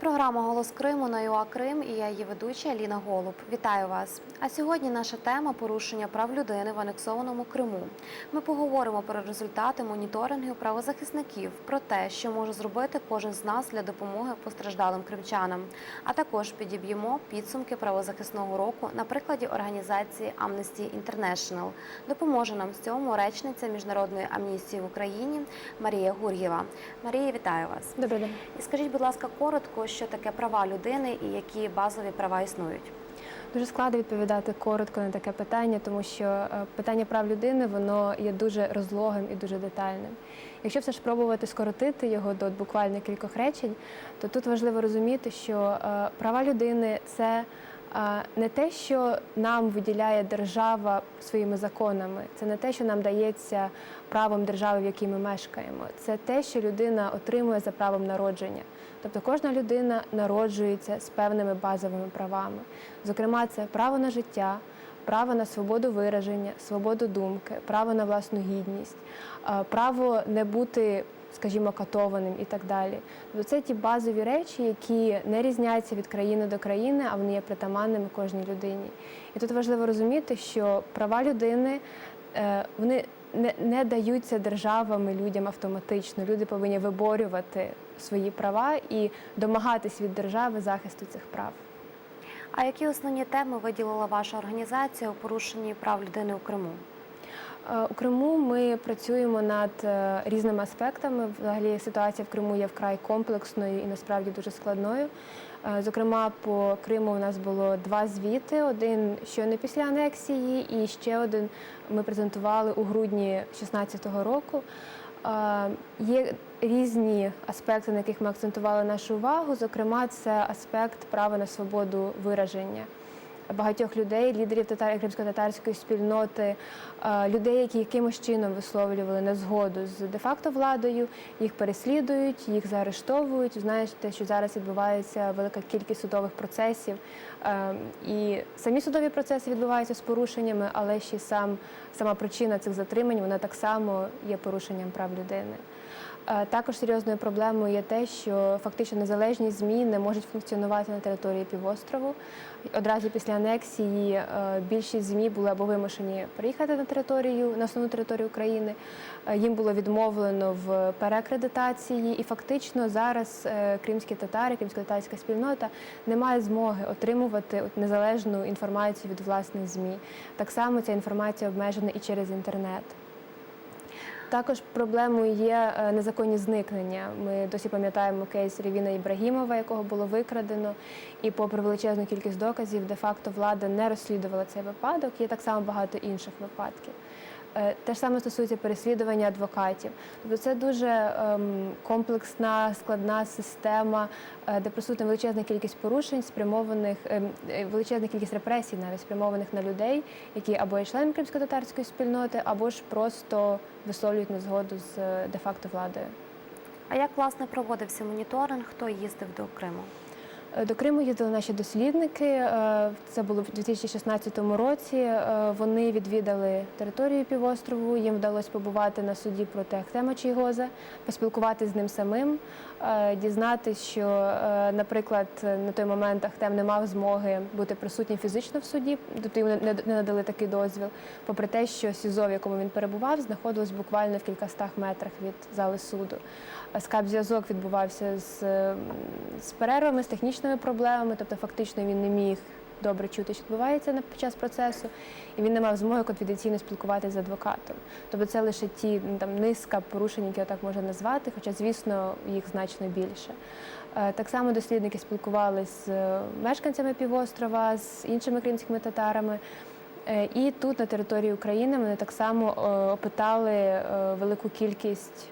програма Голос Криму на ЮА Крим і я її ведуча Аліна Голуб. Вітаю вас! А сьогодні наша тема порушення прав людини в анексованому Криму. Ми поговоримо про результати моніторингів правозахисників, про те, що може зробити кожен з нас для допомоги постраждалим кримчанам. А також підіб'ємо підсумки правозахисного року на прикладі організації Amnesty International. Допоможе нам з цьому речниця міжнародної амністії в Україні Марія Гур'єва. Марія, вітаю вас! Добрий день. І скажіть, будь ласка, коротко, що таке права людини і які базові права існують. Дуже складно відповідати коротко на таке питання, тому що е, питання прав людини воно є дуже розлогим і дуже детальним. Якщо все ж пробувати скоротити його до буквально кількох речень, то тут важливо розуміти, що е, права людини це е, не те, що нам виділяє держава своїми законами, це не те, що нам дається правом держави, в якій ми мешкаємо. Це те, що людина отримує за правом народження. Тобто кожна людина народжується з певними базовими правами. Зокрема, це право на життя, право на свободу вираження, свободу думки, право на власну гідність, е, право не бути, скажімо, катованим і так далі. Тобто це ті базові речі, які не різняться від країни до країни, а вони є притаманними кожній людині. І тут важливо розуміти, що права людини е, вони не, даються державами людям автоматично. Люди повинні виборювати свої права і домагатись від держави захисту цих прав. А які основні теми виділила ваша організація у порушенні прав людини у Криму? Е, У Криму ми працюємо над е, різними аспектами. Взагалі ситуація в Криму є вкрай комплексною і насправді дуже складною. Е, Зокрема, по Криму у нас було два звіти: один щойно після анексії, і ще один ми презентували у грудні 2016 року. Є різні аспекти, на яких ми акцентували нашу увагу. Зокрема, це аспект права на свободу вираження багатьох людей, лідерів татар кримсько-татарської спільноти, е, людей, які якимось чином висловлювали незгоду з де-факто владою, їх переслідують, їх заарештовують. Знаєте, що зараз відбувається велика кількість судових процесів, Е, і самі судові процеси відбуваються з порушеннями, але ще сам сама причина цих затримань вона так само є порушенням прав людини. Е, Також серйозною проблемою є те, що фактично незалежні ЗМІ не можуть функціонувати на території півострову. Одразу після анексії е, більшість ЗМІ були або вимушені приїхати на територію, на основну територію України. Е, Їм було відмовлено в переакредитації, і фактично зараз кримські татари, кримсько-татарська спільнота не має змоги отримувати незалежну інформацію від власних ЗМІ. Так само ця інформація обмежена і через інтернет. Також проблемою є е, незаконні зникнення. Ми досі пам'ятаємо кейс Рівіна Ібрагімова, якого було викрадено, і попри величезну кількість доказів, де-факто влада не розслідувала цей випадок. Є так само багато інших випадків. Е, Те ж саме стосується переслідування адвокатів. Тобто це дуже ем, комплексна, складна система, е, де присутня величезна кількість порушень, спрямованих ем, е, величезна кількість репресій, навіть спрямованих на людей, які або є членами кримсько-татарської спільноти, або ж просто висловлюють незгоду з де-факто владою. А як власне проводився моніторинг? Хто їздив до Криму? Е, До Криму їздили наші дослідники. е, Це було в 2016 році. Е, Вони відвідали територію півострову. Їм вдалося побувати на суді проти Ахтема Чийгоза, поспілкуватися з ним самим, дізнатися, що, наприклад, на той момент Ахтем не мав змоги бути присутнім фізично в суді, тобто йому не надали такий дозвіл, попри те, що СІЗО, в якому він перебував, знаходилось буквально в кількастах метрах від зали суду. Скайп-зв'язок відбувався з, з перервами, з технічними проблемами, тобто фактично він не міг добре чути, що відбувається під час процесу, і він не мав змоги конфіденційно спілкуватися з адвокатом. Тобто це лише ті ну, там низка порушень, які я так можна назвати, хоча, звісно, їх значно більше. Е, Так само дослідники спілкувалися з е, мешканцями півострова, з іншими кримськими татарами. Е, І тут, на території України, вони так само опитали велику кількість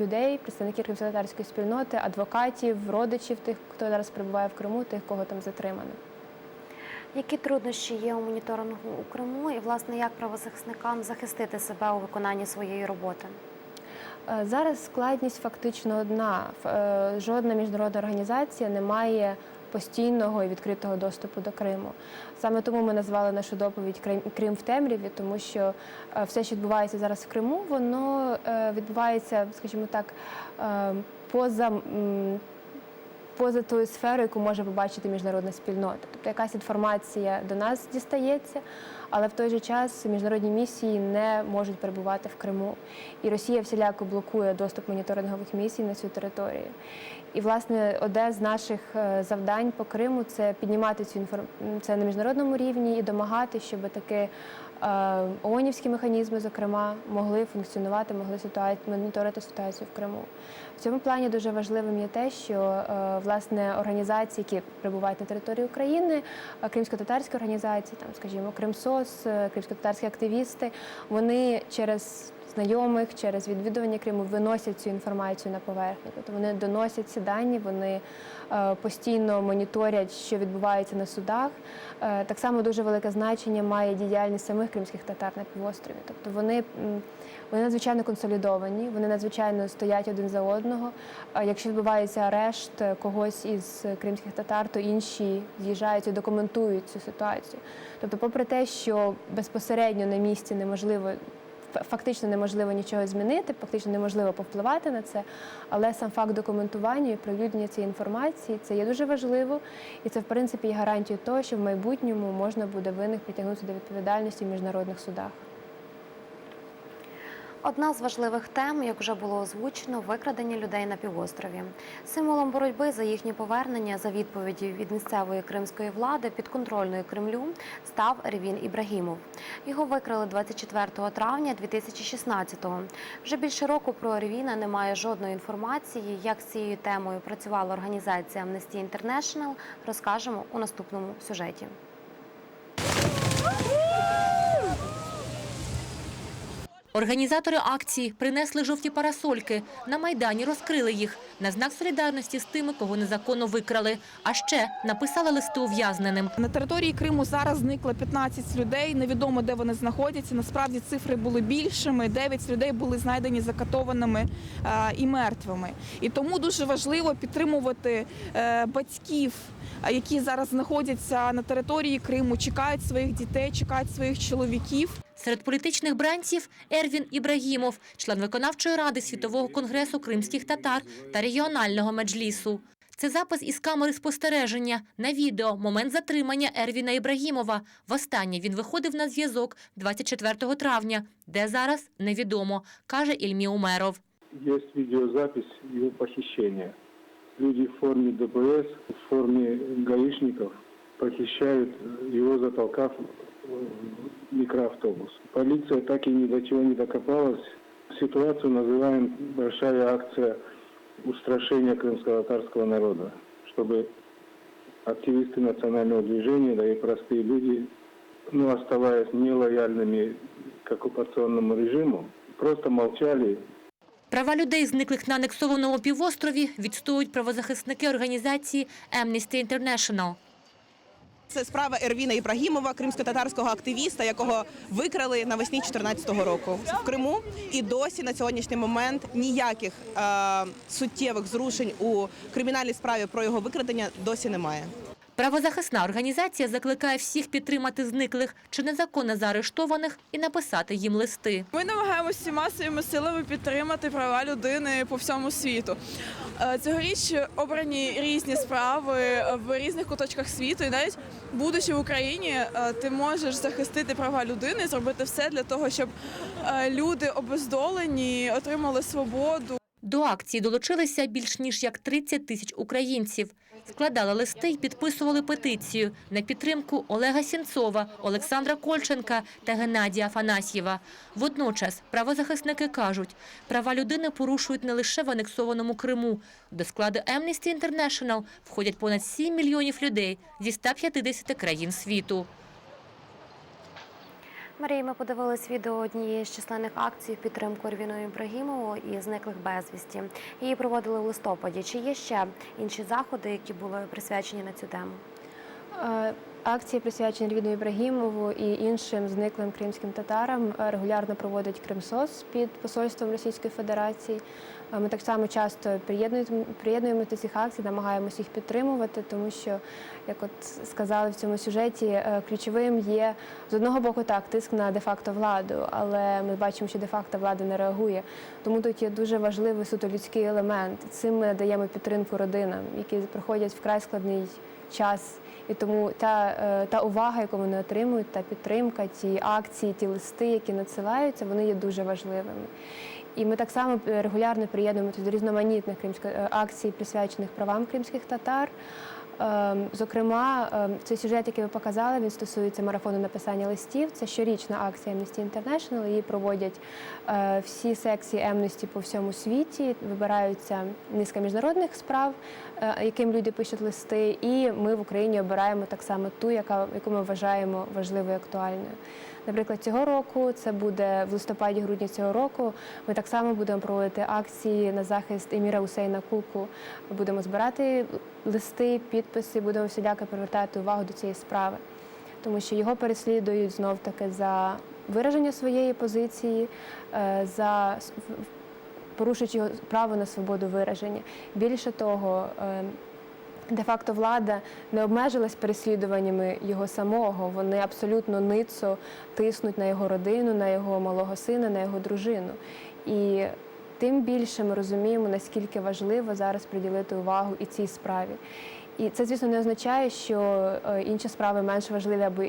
людей, представників кримсько-татарської спільноти, адвокатів, родичів тих, хто зараз перебуває в Криму, тих, кого там затримано. Які труднощі є у моніторингу у Криму, і власне як правозахисникам захистити себе у виконанні своєї роботи? Е, Зараз складність фактично одна. Е, Жодна міжнародна організація не має постійного і відкритого доступу до Криму. Саме тому ми назвали нашу доповідь Крим, Крим в темряві, тому що е, все, що відбувається зараз в Криму, воно е, відбувається, скажімо так, е, поза поза тою сферою, яку може побачити міжнародна спільнота. Тобто якась інформація до нас дістається, але в той же час міжнародні місії не можуть перебувати в Криму. І Росія всіляко блокує доступ моніторингових місій на цю територію. І, власне, одне з наших е, завдань по Криму це піднімати цю інформацію на міжнародному рівні і домагати, щоб таки ООНівські механізми, зокрема, могли функціонувати, могли ситуацію, моніторити ситуацію в Криму. В цьому плані дуже важливим є те, що е, власне організації, які перебувають на території України, е, кримсько-татарські організації, там, скажімо, Кримсос, е, кримсько-татарські активісти, вони через знайомих через відвідування Криму виносять цю інформацію на поверхню. Тобто вони доносять ці дані, вони е, постійно моніторять, що відбувається на судах. Е, Так само дуже велике значення має діяльність самих кримських татар на півострові. Тобто вони, вони надзвичайно консолідовані, вони надзвичайно стоять один за одного. Якщо відбувається арешт когось із кримських татар, то інші з'їжджають і документують цю ситуацію. Тобто, попри те, що безпосередньо на місці неможливо фактично неможливо нічого змінити, фактично неможливо повпливати на це. Але сам факт документування і прилюднення цієї інформації це є дуже важливо, і це в принципі є гарантією того, що в майбутньому можна буде винних притягнути до відповідальності в міжнародних судах. Одна з важливих тем, як вже було озвучено, викрадення людей на півострові. Символом боротьби за їхнє повернення за відповіді від місцевої кримської влади підконтрольної Кремлю став Ревін Ібрагімов. Його викрали 24 травня 2016-го. Вже більше року про Ревіна немає жодної інформації. Як з цією темою працювала організація Amnesty International, розкажемо у наступному сюжеті. Організатори акції принесли жовті парасольки. На Майдані розкрили їх на знак солідарності з тими, кого незаконно викрали. А ще написали листи ув'язненим. На території Криму зараз зникло 15 людей. Невідомо де вони знаходяться. Насправді цифри були більшими. 9 людей були знайдені закатованими е, і мертвими. І тому дуже важливо підтримувати е, батьків, е, які зараз знаходяться на території Криму, чекають своїх дітей, чекають своїх чоловіків. Серед політичних бранців Ервін Ібрагімов, член виконавчої ради Світового конгресу кримських татар та регіонального меджлісу. Це запис із камери спостереження на відео момент затримання Ервіна Ібрагімова. Востаннє він виходив на зв'язок 24 травня. Де зараз невідомо, каже Ільмі Умеров. Есть видеозапись его похищения. Люди в форме ДПС, в форме гаишников похищают его, затолкав микроавтобус. Полиция так и ни до чего не докопалась. Ситуацию называем большая акция устрашения крымско-татарского народа, чтобы активисты национального движения, да и простые люди, ну, оставаясь нелояльными к оккупационному режиму, просто молчали Права людей, зниклих на анексованому півострові, відстоюють правозахисники організації Amnesty International. Це справа Ервіна Ібрагімова, кримсько-татарського активіста, якого викрали навесні 2014 року в Криму. І досі на сьогоднішній момент ніяких е, суттєвих зрушень у кримінальній справі про його викрадення досі немає. Правозахисна організація закликає всіх підтримати зниклих чи незаконно заарештованих і написати їм листи. Ми намагаємося всіма своїми силами підтримати права людини по всьому світу. Е, Цьогоріч обрані різні справи в різних куточках світу, і навіть будучи в Україні, е, ти можеш захистити права людини, зробити все для того, щоб е, люди обездолені отримали свободу. До акції долучилися більш ніж як 30 тисяч українців. Складали листи й підписували петицію на підтримку Олега Сінцова, Олександра Кольченка та Геннадія Афанасьєва. Водночас правозахисники кажуть, права людини порушують не лише в анексованому Криму. До складу Amnesty International входять понад 7 мільйонів людей зі 150 країн світу. Марія, ми подивились відео однієї з численних акцій в підтримку Рвіну Ібрагімову і зниклих безвісті. Її проводили в листопаді. Чи є ще інші заходи, які були присвячені на цю тему? Акції, присвячені Львіду Ібрагімову і іншим зниклим кримським татарам, е, регулярно проводить Кримсос під посольством Російської Федерації. Е, Ми так само часто приєднуємо- приєднуємося до цих акцій, намагаємося їх підтримувати, тому що, як от сказали в цьому сюжеті, е, ключовим є з одного боку так тиск на де-факто владу, але ми бачимо, що де-факто влада не реагує. Тому тут є дуже важливий суто людський елемент. Цим ми надаємо підтримку родинам, які проходять вкрай складний час. І тому та, е, та увага, яку вони отримують, та підтримка, ті акції, ті листи, які надсилаються, вони є дуже важливими. І ми так само е, регулярно приєднуємося до різноманітних кримських е, акцій, присвячених правам кримських татар. Ем, Зокрема, ем, цей сюжет, який ви показали, він стосується марафону написання листів. Це щорічна акція Amnesty International. Її проводять е, всі секції Amnesty по всьому світі. Вибираються низка міжнародних справ, е, яким люди пишуть листи. І ми в Україні обираємо так само ту, яку ми вважаємо важливою і актуальною. Наприклад, цього року це буде в листопаді-грудні цього року. Ми так само будемо проводити акції на захист Еміра Усейна Куку. Будемо збирати листи, підписи, будемо всіляко привертати увагу до цієї справи, тому що його переслідують знов таки за вираження своєї позиції, е, за порушуючи його право на свободу вираження. Більше того, е, де-факто влада не обмежилась переслідуваннями його самого. Вони абсолютно ницо тиснуть на його родину, на його малого сина, на його дружину. І тим більше ми розуміємо, наскільки важливо зараз приділити увагу і цій справі. І це, звісно, не означає, що е, інші справи менш важливі або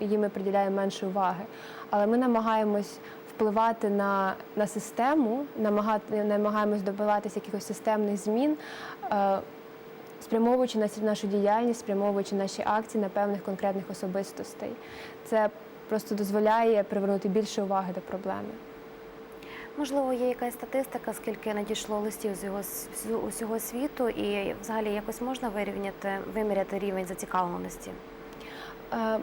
їм ми приділяємо менше уваги. Але ми намагаємось впливати на, на систему, намагаємось добиватися якихось системних змін. Спрямовуючи нашу діяльність, спрямовуючи наші акції на певних конкретних особистостей. Це просто дозволяє привернути більше уваги до проблеми. Можливо, є якась статистика, скільки надійшло листів з його з усього світу, і взагалі якось можна вирівняти, виміряти рівень зацікавленості? Е,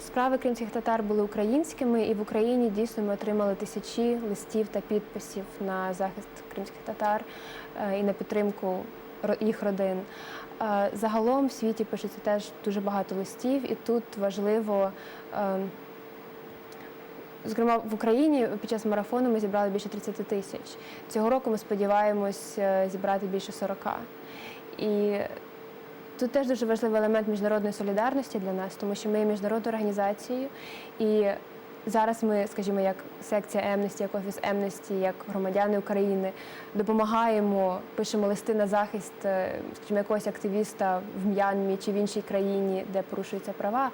Справи кримських татар були українськими, і в Україні дійсно ми отримали тисячі листів та підписів на захист кримських татар е, і на підтримку їх родин. Е, Загалом в світі пишеться теж дуже багато листів, і тут важливо. е, Зокрема, в Україні під час марафону ми зібрали більше 30 тисяч. Цього року ми сподіваємось е, зібрати більше 40. І Тут теж дуже важливий елемент міжнародної солідарності для нас, тому що ми є міжнародною організацією, і зараз ми, скажімо, як секція Amnesty, як офіс Amnesty, як громадяни України, допомагаємо, пишемо листи на захист, е, скажімо, якогось активіста в М'янмі чи в іншій країні, де порушуються права.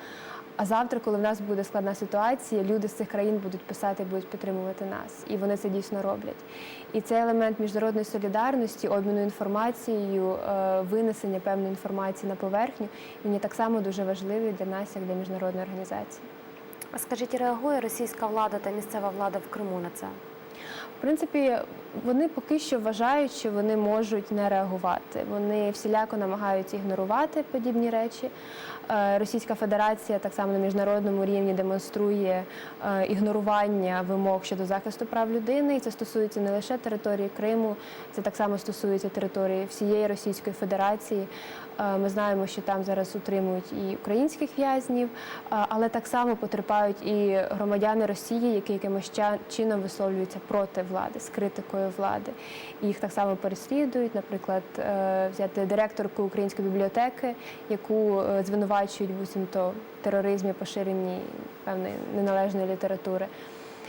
А завтра, коли в нас буде складна ситуація, люди з цих країн будуть писати, будуть підтримувати нас, і вони це дійсно роблять. І цей елемент міжнародної солідарності, обміну інформацією, е, винесення певної інформації на поверхню, він є так само дуже важливий для нас, як для міжнародної організації. Скажіть, реагує російська влада та місцева влада в Криму на це? В принципі, вони поки що вважають, що вони можуть не реагувати. Вони всіляко намагаються ігнорувати подібні речі. Е, Російська Федерація так само на міжнародному рівні демонструє е, ігнорування вимог щодо захисту прав людини. І це стосується не лише території Криму, це так само стосується території всієї Російської Федерації. Е, Ми знаємо, що там зараз утримують і українських в'язнів, е, але так само потерпають і громадяни Росії, які якимось чином висловлюються проти влади з критикою влади. Їх так само переслідують. Наприклад, е, взяти директорку української бібліотеки, яку звинувачують буцімто в тероризмі, поширенні певної неналежної літератури.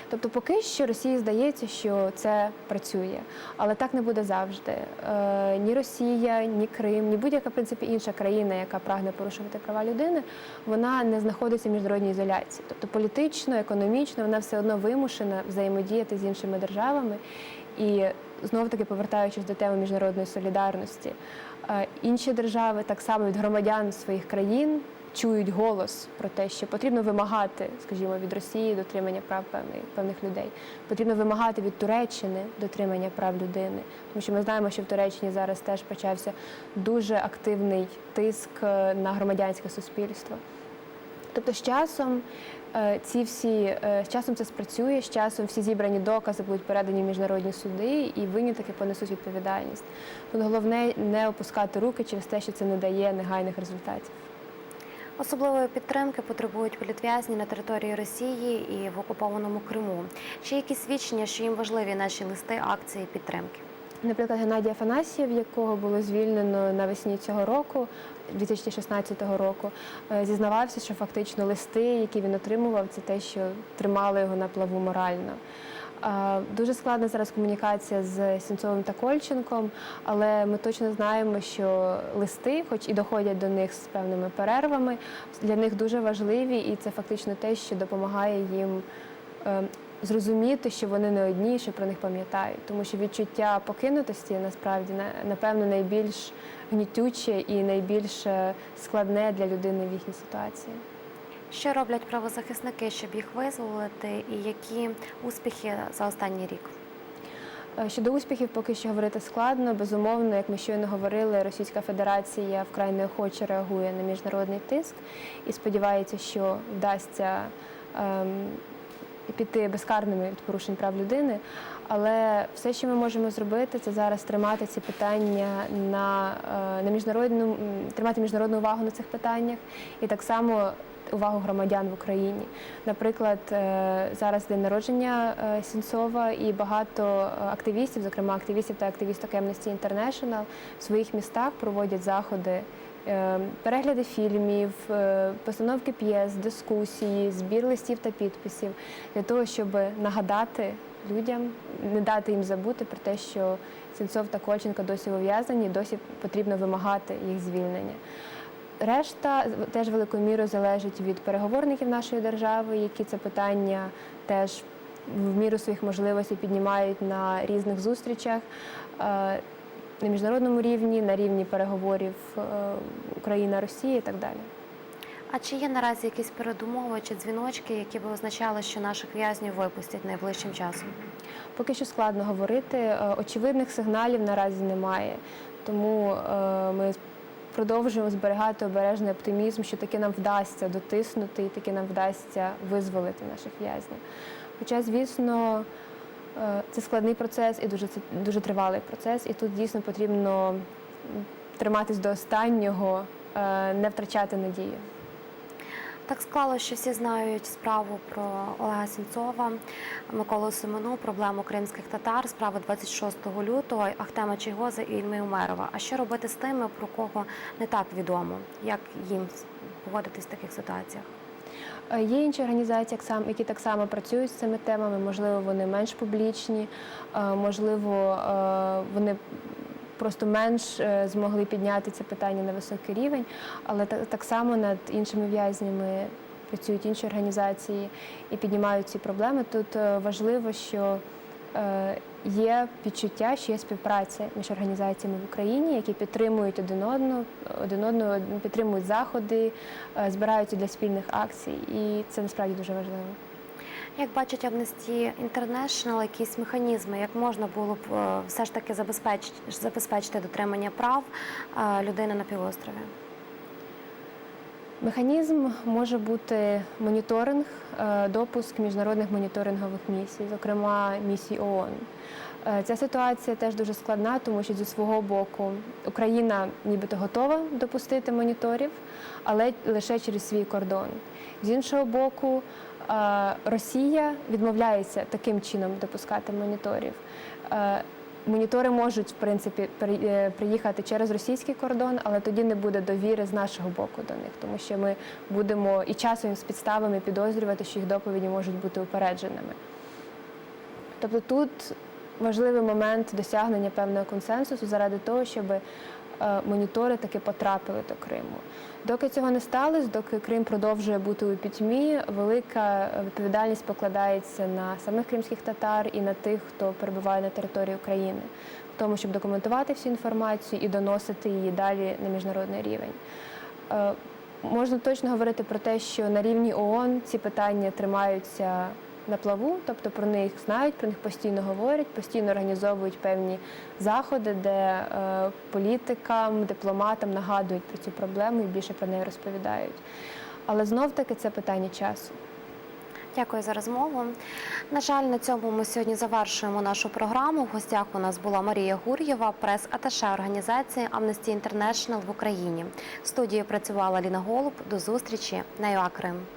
Тобто, поки що Росії здається, що це працює, але так не буде завжди. Е, ні Росія, ні Крим, ні будь-яка в принципі інша країна, яка прагне порушувати права людини, вона не знаходиться в міжнародній ізоляції. Тобто політично, економічно вона все одно вимушена взаємодіяти з іншими державами. І знов таки повертаючись до теми міжнародної солідарності, е, інші держави так само від громадян своїх країн чують голос про те, що потрібно вимагати, скажімо, від Росії дотримання прав певних, певних людей. Потрібно вимагати від Туреччини дотримання прав людини, тому що ми знаємо, що в Туреччині зараз теж почався дуже активний тиск е, на громадянське суспільство. Тобто з часом е, ці всі е, з часом це спрацює, з часом всі зібрані докази будуть передані в міжнародні суди, і винні таки понесуть відповідальність. Тут головне не опускати руки через те, що це не дає негайних результатів. Особливої підтримки потребують політв'язні на території Росії і в окупованому Криму. Чи якісь свідчення, що їм важливі наші листи, акції підтримки? Наприклад, Геннадій Афанасьєв, якого було звільнено навесні цього року, 2016 року, е, зізнавався, що фактично листи, які він отримував, це те, що тримало його на плаву морально. Дуже складна зараз комунікація з Сінцовим та Кольченком, але ми точно знаємо, що листи, хоч і доходять до них з певними перервами, для них дуже важливі, і це фактично те, що допомагає їм е, зрозуміти, що вони не одні, що про них пам'ятають. Тому що відчуття покинутості насправді напевно найбільш гнітюче і найбільш е, складне для людини в їхній ситуації. Що роблять правозахисники, щоб їх визволити, і які успіхи за останній рік? Е, Щодо успіхів, поки що говорити складно. Безумовно, як ми щойно говорили, Російська Федерація вкрай неохоче реагує на міжнародний тиск і сподівається, що вдасться ем, піти безкарними від порушень прав людини. Але все, що ми можемо зробити, це зараз тримати ці питання на, е, на міжнародну тримати міжнародну увагу на цих питаннях і так само увагу громадян в Україні. Наприклад, е, зараз день народження е, Сінцова, і багато е, активістів, зокрема активістів та активісток Amnesty International, в своїх містах проводять заходи. Перегляди фільмів, постановки п'єс, дискусії, збір листів та підписів для того, щоб нагадати людям, не дати їм забути про те, що Сінцов та Кольченко досі ув'язнені, і досі потрібно вимагати їх звільнення. Решта теж великою мірою залежить від переговорників нашої держави, які це питання теж в міру своїх можливостей піднімають на різних зустрічах е, на міжнародному рівні, на рівні переговорів е, Україна-Росія і так далі. А чи є наразі якісь передумови чи дзвіночки, які би означали, що наших в'язнів випустять найближчим часом? Поки що складно говорити. Е, Очевидних сигналів наразі немає. Тому ми продовжуємо зберігати обережний оптимізм, що таки нам вдасться дотиснути і таки нам вдасться визволити наших в'язнів. Хоча, звісно, е, це складний процес і дуже, дуже тривалий процес, і тут дійсно потрібно триматись до останнього, е, не втрачати надію. Так склалося, що всі знають справу про Олега Сінцова, Миколу Семену, проблему кримських татар, справу 26 лютого, Ахтема Чайгоза і Ільми Умерова. А що робити з тими, про кого не так відомо? Як їм поводитись в таких ситуаціях? Е, Є інші організації, які так само працюють з цими темами. Можливо, вони менш публічні, е, можливо, е, вони просто менш е, змогли підняти це питання на високий рівень, але та- так само над іншими в'язнями працюють інші організації і піднімають ці проблеми. Тут е, важливо, що е, є відчуття, що є співпраця між організаціями в Україні, які підтримують один одного, один одного підтримують заходи, збираються для спільних акцій, і це насправді дуже важливо. Як бачить Amnesty International, якісь механізми, як можна було б е, все ж таки забезпечити, забезпечити дотримання прав е, людини на півострові? Механізм може бути моніторинг, е, допуск міжнародних моніторингових місій, зокрема місій ООН. Ця ситуація теж дуже складна, тому що зі свого боку Україна нібито готова допустити моніторів, але лише через свій кордон. З іншого боку, Росія відмовляється таким чином допускати моніторів. Монітори можуть в принципі е, приїхати через російський кордон, але тоді не буде довіри з нашого боку до них, тому що ми будемо і часом з підставами підозрювати, що їх доповіді можуть бути упередженими. Тобто тут важливий момент досягнення певного консенсусу заради того, щоб е, монітори таки потрапили до Криму. Доки цього не сталося, доки Крим продовжує бути у пітьмі, велика відповідальність покладається на самих кримських татар і на тих, хто перебуває на території України, в тому, щоб документувати всю інформацію і доносити її далі на міжнародний рівень. Е, Можна точно говорити про те, що на рівні ООН ці питання тримаються на плаву, тобто про них знають, про них постійно говорять, постійно організовують певні заходи, де е, політикам, дипломатам нагадують про цю проблему і більше про неї розповідають. Але знов таки це питання часу. Дякую за розмову. На жаль, на цьому ми сьогодні завершуємо нашу програму. В гостях у нас була Марія Гур'єва, прес-аташе організації Amnesty International в Україні. В студії працювала Ліна Голуб. До зустрічі на ЮА Крим.